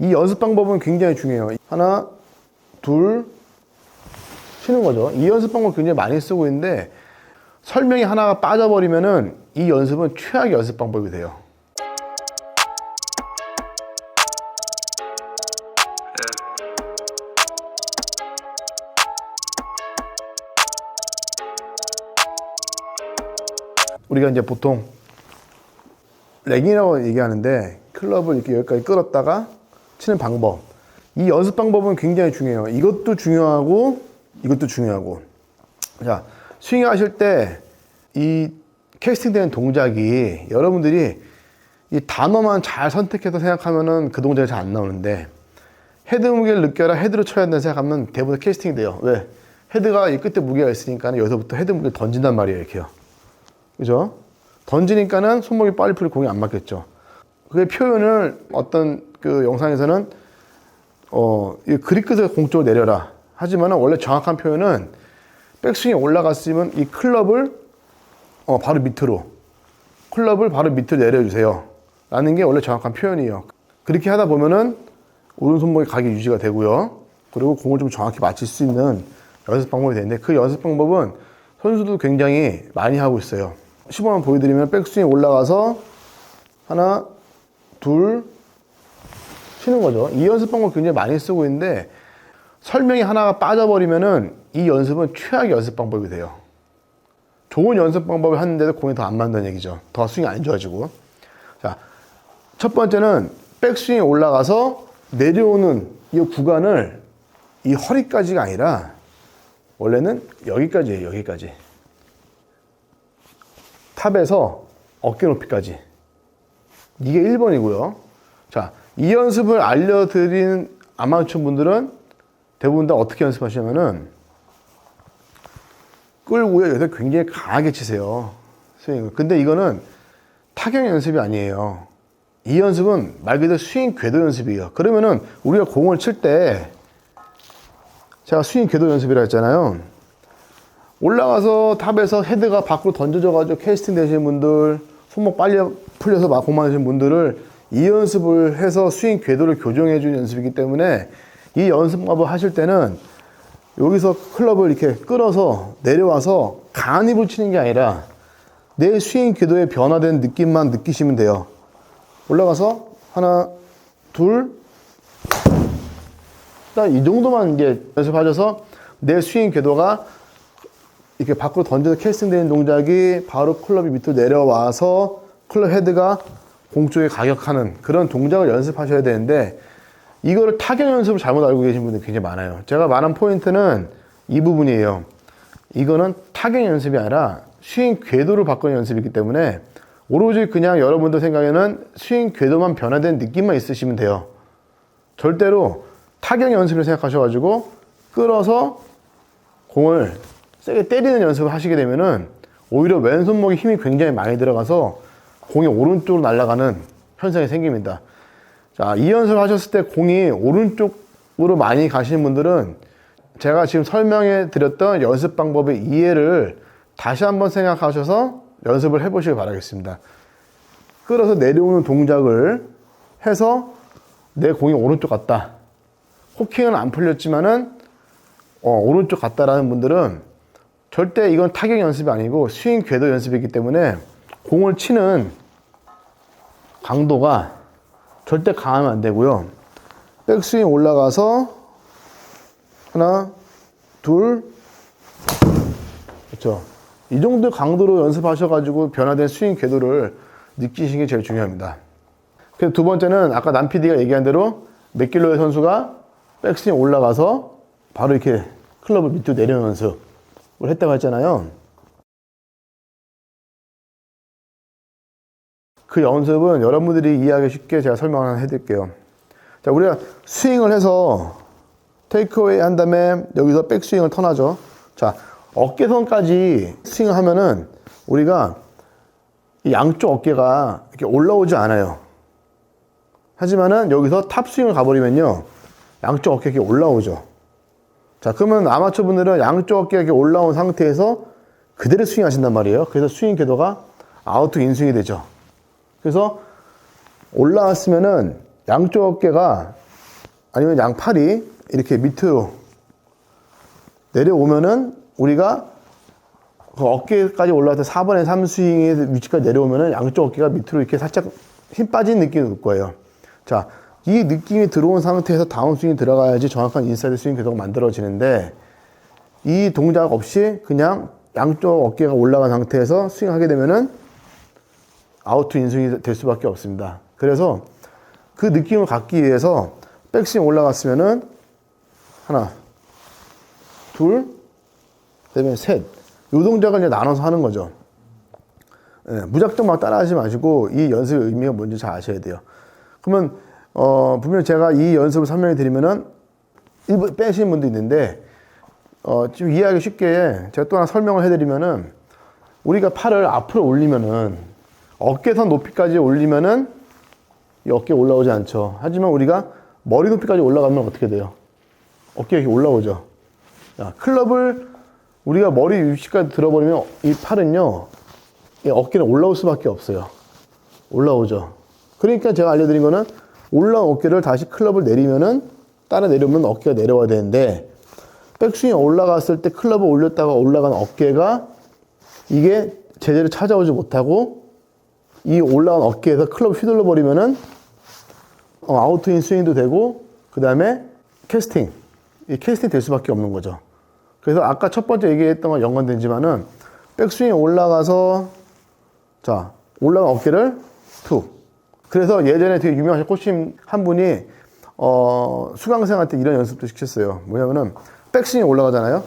이 연습 방법은 굉장히 중요해요. 하나, 둘, 치는 거죠. 이 연습 방법 굉장히 많이 쓰고 있는데 설명이 하나가 빠져버리면은 이 연습은 최악의 연습 방법이 돼요. 우리가 이제 보통 레깅이라고 얘기하는데 클럽을 이렇게 여기까지 끌었다가 치는 방법. 이 연습 방법은 굉장히 중요해요. 이것도 중요하고 이것도 중요하고. 자, 스윙 하실 때 이 캐스팅되는 동작이 여러분들이 이 단어만 잘 선택해서 생각하면은 그 동작이 잘 안 나오는데 헤드 무게를 느껴라 헤드로 쳐야 된다 생각하면 대부분 캐스팅이 돼요. 왜? 헤드가 이 끝에 무게가 있으니까 여기서부터 헤드 무게를 던진단 말이에요. 이렇게요. 그죠? 던지니까는 손목이 빨리 풀리 공이 안 맞겠죠. 그게 표현을 어떤 그 영상에서는 어, 이 그립 끝에 공 쪽으로 내려라. 하지만 원래 정확한 표현은 백스윙이 올라갔으면 이 클럽을 어, 바로 밑으로 클럽을 바로 밑으로 내려주세요. 라는 게 원래 정확한 표현이에요. 그렇게 하다 보면은 오른손목의 각이 유지가 되고요. 그리고 공을 좀 정확히 맞출 수 있는 연습 방법이 되는데 그 연습 방법은 선수도 굉장히 많이 하고 있어요. 시범을 보여드리면 백스윙 올라가서 하나, 둘, 치는 거죠. 이 연습 방법 굉장히 많이 쓰고 있는데 설명이 하나가 빠져버리면은 이 연습은 최악의 연습 방법이 돼요. 좋은 연습 방법을 하는데도 공이 더 안 맞는다는 얘기죠. 더 스윙이 안 좋아지고. 자, 첫 번째는 백스윙이 올라가서 내려오는 이 구간을 이 허리까지가 아니라 원래는 여기까지예요. 여기까지. 탑에서 어깨 높이까지. 이게 1번이고요. 자, 이 연습을 알려드린 아마추어 분들은 대부분 다 어떻게 연습하시냐면은 끌고요. 여기서 굉장히 강하게 치세요. 스윙을. 근데 이거는 타격 연습이 아니에요. 이 연습은 말 그대로 스윙 궤도 연습이에요. 그러면은 우리가 공을 칠 때 제가 스윙 궤도 연습이라 했잖아요. 올라가서 탑에서 헤드가 밖으로 던져져 가지고 캐스팅 되시는 분들, 손목 빨리 풀려서 막 하시는 분들을 이 연습을 해서 스윙 궤도를 교정해 주는 연습이기 때문에 이 연습법을 하실 때는 여기서 클럽을 이렇게 끌어서 내려와서 강한 힘을 치는 게 아니라 내 스윙 궤도의 변화된 느낌만 느끼시면 돼요. 올라가서 하나, 둘, 딱이 정도만 이제 연습하셔서 내 스윙 궤도가 이렇게 밖으로 던져서 캐스팅되는 동작이 바로 클럽이 밑으로 내려와서 클럽 헤드가 공 쪽에 가격하는 그런 동작을 연습하셔야 되는데 이거를 타격 연습을 잘못 알고 계신 분들이 굉장히 많아요. 제가 말한 포인트는 이 부분이에요. 이거는 타격 연습이 아니라 스윙 궤도를 바꾸는 연습이기 때문에 오로지 그냥 여러분들 생각에는 스윙 궤도만 변화된 느낌만 있으시면 돼요. 절대로 타격 연습을 생각하셔가지고 끌어서 공을 세게 때리는 연습을 하시게 되면은 오히려 왼손목에 힘이 굉장히 많이 들어가서 공이 오른쪽으로 날아가는 현상이 생깁니다. 자, 이 연습을 하셨을 때 공이 오른쪽으로 많이 가시는 분들은 제가 지금 설명해 드렸던 연습 방법의 이해를 다시 한번 생각하셔서 연습을 해 보시길 바라겠습니다. 끌어서 내려오는 동작을 해서 내 공이 오른쪽 같다. 호킹은 안 풀렸지만은 어, 오른쪽 같다라는 분들은 절대 이건 타격 연습이 아니고 스윙 궤도 연습이기 때문에 공을 치는 강도가 절대 강하면 안 되고요. 백스윙 올라가서 하나, 둘, 그렇죠. 이 정도 강도로 연습하셔가지고 변화된 스윙 궤도를 느끼시는 게 제일 중요합니다. 그래서 두 번째는 아까 남 PD가 얘기한 대로 맥길로의 선수가 백스윙 올라가서 바로 이렇게 클럽을 밑으로 내려놓는 연습을 했다고 했잖아요. 그 연습은 여러분들이 이해하기 쉽게 제가 설명을 해드릴게요. 자, 우리가 스윙을 해서 테이크어웨이 한 다음에 여기서 백스윙을 턴하죠. 자, 어깨선까지 스윙을 하면은 우리가 이 양쪽 어깨가 이렇게 올라오지 않아요. 하지만은 여기서 탑스윙을 가버리면요. 양쪽 어깨 이렇게 올라오죠. 자, 그러면 아마추어 분들은 양쪽 어깨가 이렇게 올라온 상태에서 그대로 스윙 하신단 말이에요. 그래서 스윙 궤도가 아웃 투 인스윙이 되죠. 그래서 올라왔으면은 양쪽 어깨가 아니면 양팔이 이렇게 밑으로 내려오면은 우리가 그 어깨까지 올라갈 때 4번의 3 스윙의 위치까지 내려오면은 양쪽 어깨가 밑으로 이렇게 살짝 힘 빠진 느낌이 들 거예요. 자, 이 느낌이 들어온 상태에서 다운 스윙이 들어가야지 정확한 인사이드 스윙 궤도가 만들어지는데 이 동작 없이 그냥 양쪽 어깨가 올라간 상태에서 스윙하게 되면은 아우트 인스윙이 될 수밖에 없습니다. 그래서 그 느낌을 갖기 위해서 백스윙 올라갔으면은 하나, 둘, 그다음에 셋. 요 동작을 이제 나눠서 하는 거죠. 예, 무작정 막 따라하지 마시고 이 연습의 의미가 뭔지 잘 아셔야 돼요. 그러면 어, 분명히 제가 이 연습을 설명해 드리면은 일부 빼시는 분도 있는데 어, 좀 이해하기 쉽게 제가 또 하나 설명을 해드리면은 우리가 팔을 앞으로 올리면은 어깨선 높이까지 올리면은 이 어깨 올라오지 않죠. 하지만 우리가 머리 높이까지 올라가면 어떻게 돼요? 어깨 이렇게 올라오죠. 자, 클럽을 우리가 머리 위치까지 들어버리면 이 팔은요, 이 어깨는 올라올 수밖에 없어요. 올라오죠. 그러니까 제가 알려드린 거는 올라온 어깨를 다시 클럽을 내리면은 따라 내려오면 어깨가 내려와야 되는데 백스윙이 올라갔을 때 클럽을 올렸다가 올라간 어깨가 이게 제대로 찾아오지 못하고 이 올라간 어깨에서 클럽 휘둘러 버리면은 어, 아웃인 스윙도 되고 그 다음에 캐스팅 이 캐스팅 될 수밖에 없는 거죠. 그래서 아까 첫 번째 얘기했던 건 연관되지만은 백스윙이 올라가서 자 올라간 어깨를 툭. 그래서 예전에 되게 유명하신 코치님 한 분이 어, 수강생한테 이런 연습도 시켰어요. 뭐냐면은 백스윙이 올라가잖아요.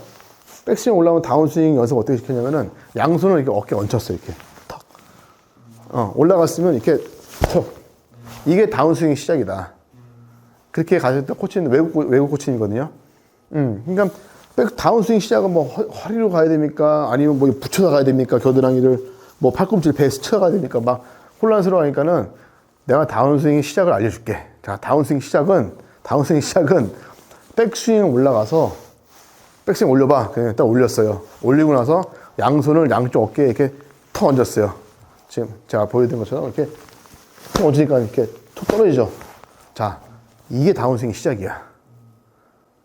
백스윙 올라오면 다운스윙 연습 어떻게 시켰냐면은 양손을 이렇게 어깨에 얹혔어요. 이렇게 턱. 어, 올라갔으면 이렇게 턱. 이게 다운스윙의 시작이다. 그렇게 가셨던 코치는 외국 외국 코치이거든요. 음, 그러니까 백 다운스윙 시작은 뭐 허- 허리로 가야 됩니까? 아니면 뭐 붙여서 가야 됩니까? 겨드랑이를 뭐 팔꿈치를 배에 스쳐 가야 됩니까? 막 혼란스러워하니까는 내가 다운스윙 시작을 알려줄게. 자, 다운스윙 시작은 다운스윙 시작은 백스윙 올라가서 백스윙 올려봐. 그냥 딱 올렸어요. 올리고 나서 양손을 양쪽 어깨에 이렇게 턱 얹었어요. 지금 제가 보여드린 것처럼 이렇게 턱 얹으니까 이렇게 툭 떨어지죠. 자, 이게 다운스윙 시작이야.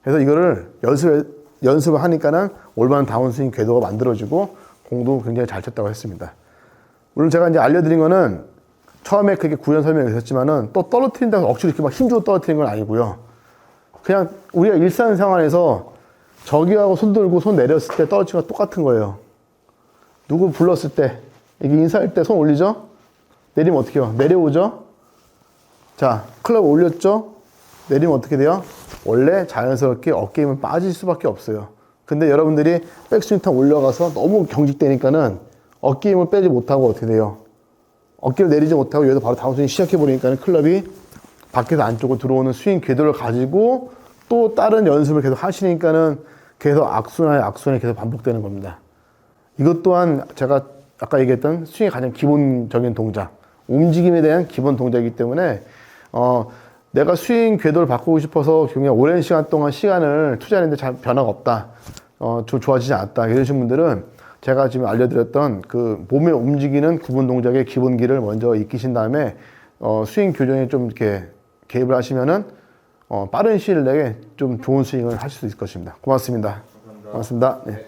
그래서 이거를 연습, 연습을 하니까는 올바른 다운스윙 궤도가 만들어지고 공도 굉장히 잘 쳤다고 했습니다. 물론 제가 이제 알려드린 거는 처음에 그렇게 구현 설명을 했었지만은 또 떨어뜨린다고 억지로 이렇게 막 힘주고 떨어뜨리는 건 아니고요. 그냥 우리가 일상생활에서 저기하고 손 들고 손 내렸을 때 떨어지는 거 똑같은 거예요. 누구 불렀을 때, 이게 인사할 때 손 올리죠? 내리면 어떻게 해요? 내려오죠? 자, 클럽 올렸죠? 내리면 어떻게 돼요? 원래 자연스럽게 어깨 힘은 빠질 수밖에 없어요. 근데 여러분들이 백스윙 탕 올려가서 너무 경직되니까는 어깨 힘을 빼지 못하고 어떻게 돼요? 어깨를 내리지 못하고 여기서 바로 다운스윙 시작해버리니까는 클럽이 밖에서 안쪽으로 들어오는 스윙 궤도를 가지고 또 다른 연습을 계속 하시니까는 계속 악순환에 악순환이 계속 반복되는 겁니다. 이것 또한 제가 아까 얘기했던 스윙의 가장 기본적인 동작, 움직임에 대한 기본 동작이기 때문에 어, 내가 스윙 궤도를 바꾸고 싶어서 굉장히 오랜 시간 동안 시간을 투자했는데 잘 변화가 없다, 어, 좀 좋아지지 않았다 이러신 분들은 제가 지금 알려드렸던 그 몸에 움직이는 구분 동작의 기본기를 먼저 익히신 다음에 어, 스윙 교정에 좀 이렇게 개입을 하시면은 어, 빠른 시일 내에 좀 좋은 스윙을 하실 수 있을 것입니다. 고맙습니다. 고맙습니다. 네.